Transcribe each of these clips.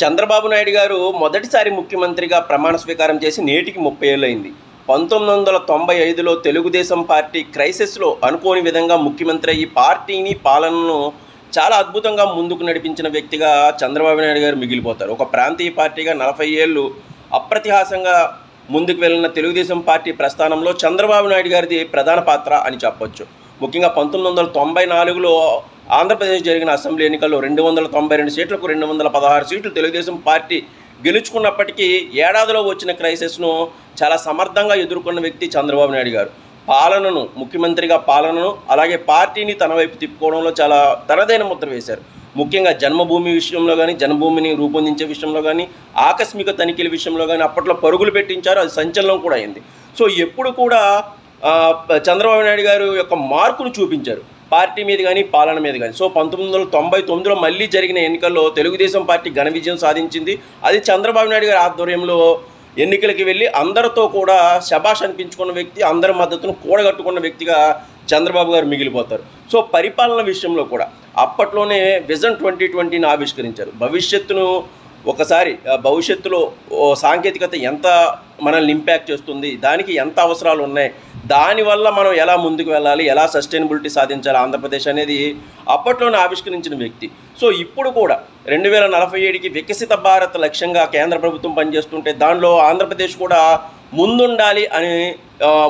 చంద్రబాబు నాయుడు గారు మొదటిసారి ముఖ్యమంత్రిగా ప్రమాణ స్వీకారం చేసి నేటికి ముప్పై ఏళ్ళైంది పంతొమ్మిది వందల తొంభై ఐదులో తెలుగుదేశం పార్టీ క్రైసిస్లో అనుకోని విధంగా ముఖ్యమంత్రి అయ్యి పార్టీని పాలనను చాలా అద్భుతంగా ముందుకు నడిపించిన వ్యక్తిగా చంద్రబాబు నాయుడు గారు మిగిలిపోతారు. ఒక ప్రాంతీయ పార్టీగా నలభై ఏళ్ళు అప్రతిహాసంగా ముందుకు వెళ్ళిన తెలుగుదేశం పార్టీ ప్రస్థానంలో చంద్రబాబు నాయుడు గారిది ప్రధాన పాత్ర అని చెప్పొచ్చు. ముఖ్యంగా పంతొమ్మిది వందల తొంభై నాలుగులో ఆంధ్రప్రదేశ్ జరిగిన అసెంబ్లీ ఎన్నికల్లో రెండు వందల తొంభై రెండు సీట్లకు రెండు వందల పదహారు సీట్లు తెలుగుదేశం పార్టీ గెలుచుకున్నప్పటికీ ఏడాదిలో వచ్చిన క్రైసిస్ను చాలా సమర్థంగా ఎదుర్కొన్న వ్యక్తి చంద్రబాబు నాయుడు గారు. పాలనను ముఖ్యమంత్రిగా పాలనను అలాగే పార్టీని తన వైపు తిప్పుకోవడంలో చాలా తనదైన ముద్ర వేశారు. ముఖ్యంగా జన్మభూమి విషయంలో కానీ జన్మభూమిని రూపొందించే విషయంలో కానీ ఆకస్మిక తనిఖీల విషయంలో కానీ అప్పట్లో పరుగులు పెట్టించారు అది సంచలనం కూడా అయింది. సో ఎప్పుడు కూడా చంద్రబాబు నాయుడు గారు యొక్క మార్కును చూపించారు. పార్టీ మీద కానీ పాలన మీద కానీ సో పంతొమ్మిది వందల తొంభై తొమ్మిదిలో మళ్ళీ జరిగిన ఎన్నికల్లో తెలుగుదేశం పార్టీ ఘన విజయం సాధించింది. అది చంద్రబాబు నాయుడు గారి ఆధ్వర్యంలో ఎన్నికలకి వెళ్ళి అందరితో కూడా శభాష్ అనిపించుకున్న వ్యక్తి అందరి మద్దతును కూడగట్టుకున్న వ్యక్తిగా చంద్రబాబు గారు మిగిలిపోతారు. సో పరిపాలన విషయంలో కూడా అప్పట్లోనే విజన్ ట్వంటీ ట్వంటీని ఆవిష్కరించారు. భవిష్యత్తును ఒకసారి భవిష్యత్తులో ఓ సాంకేతికత ఎంత మనల్ని ఇంపాక్ట్ చేస్తుంది. దానికి ఎంత అవసరాలు ఉన్నాయి? దానివల్ల మనం ఎలా ముందుకు వెళ్ళాలి? ఎలా సస్టైనబిలిటీ సాధించాలి? ఆంధ్రప్రదేశ్ అనేది అప్పట్లోనే ఆవిష్కరించిన వ్యక్తి. సో ఇప్పుడు కూడా రెండు వేల నలభై ఏడుకి వికసిత భారత్ లక్ష్యంగా కేంద్ర ప్రభుత్వం పనిచేస్తుంటే దానిలో ఆంధ్రప్రదేశ్ కూడా ముందుండాలి అని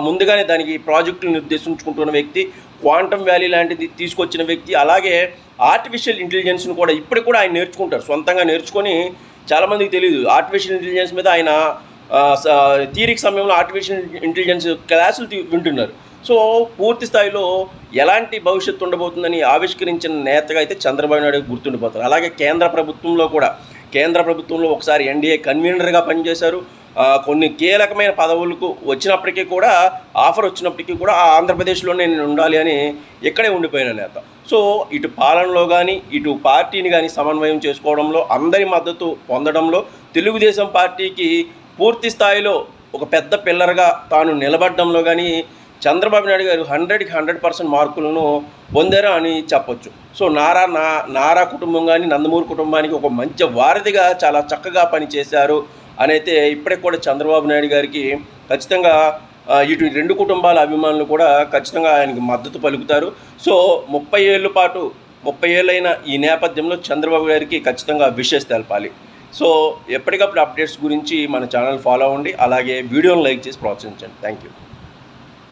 ముందుగానే దానికి ప్రాజెక్టులు నిర్దేశించుకుంటున్న వ్యక్తి క్వాంటమ్ వ్యాలీ లాంటిది తీసుకొచ్చిన వ్యక్తి అలాగే ఆర్టిఫిషియల్ ఇంటెలిజెన్స్ను కూడా ఇప్పుడు కూడా ఆయన నేర్చుకుంటారు. సొంతంగా నేర్చుకొని చాలామందికి తెలియదు ఆర్టిఫిషియల్ ఇంటెలిజెన్స్ మీద ఆయన తీరిక సమయంలో ఆర్టిఫిషియల్ ఇంటెలిజెన్స్ క్లాసులు వింటున్నారు. సో పూర్తి స్థాయిలో ఎలాంటి భవిష్యత్తు ఉండబోతుందని ఆవిష్కరించిన నేతగా అయితే చంద్రబాబు నాయుడు గుర్తుండిపోతారు. అలాగే కేంద్ర ప్రభుత్వంలో కూడా కేంద్ర ప్రభుత్వంలో ఒకసారి ఎన్డీఏ కన్వీనర్గా పనిచేశారు. కొన్ని కీలకమైన పదవులకు వచ్చినప్పటికీ కూడా ఆఫర్ వచ్చినప్పటికీ కూడా ఆ ఆంధ్రప్రదేశ్లోనే నేను ఉండాలి అని ఇక్కడే ఉండిపోయిన నేత. సో ఇటు పాలనలో కానీ ఇటు పార్టీని కానీ సమన్వయం చేసుకోవడంలో అందరి మద్దతు పొందడంలో తెలుగుదేశం పార్టీకి పూర్తి స్థాయిలో ఒక పెద్ద పిల్లర్గా తాను నిలబడడంలో కానీ చంద్రబాబు నాయుడు గారు హండ్రెడ్కి హండ్రెడ్ పర్సెంట్ మార్కులను పొందారు అని చెప్పొచ్చు. సో నారా నా నారా కుటుంబం కానీ నందమూరి కుటుంబానికి ఒక మంచి వారధిగా చాలా చక్కగా పనిచేశారు అనైతే ఇప్పటికి కూడా చంద్రబాబు నాయుడు గారికి ఖచ్చితంగా ఇటు రెండు కుటుంబాల అభిమానులు కూడా ఖచ్చితంగా ఆయనకి మద్దతు పలుకుతారు. సో ముప్పై ఏళ్ళ పాటు ముప్పై ఏళ్ళైన ఈ నేపథ్యంలో చంద్రబాబు గారికి ఖచ్చితంగా విషెస్ తెలపాలి. సో ఎప్పటికప్పుడు అప్డేట్స్ గురించి మన ఛానల్ ఫాలో అవ్వండి. అలాగే వీడియోని లైక్ చేసి ప్రోత్సహించండి. Thank you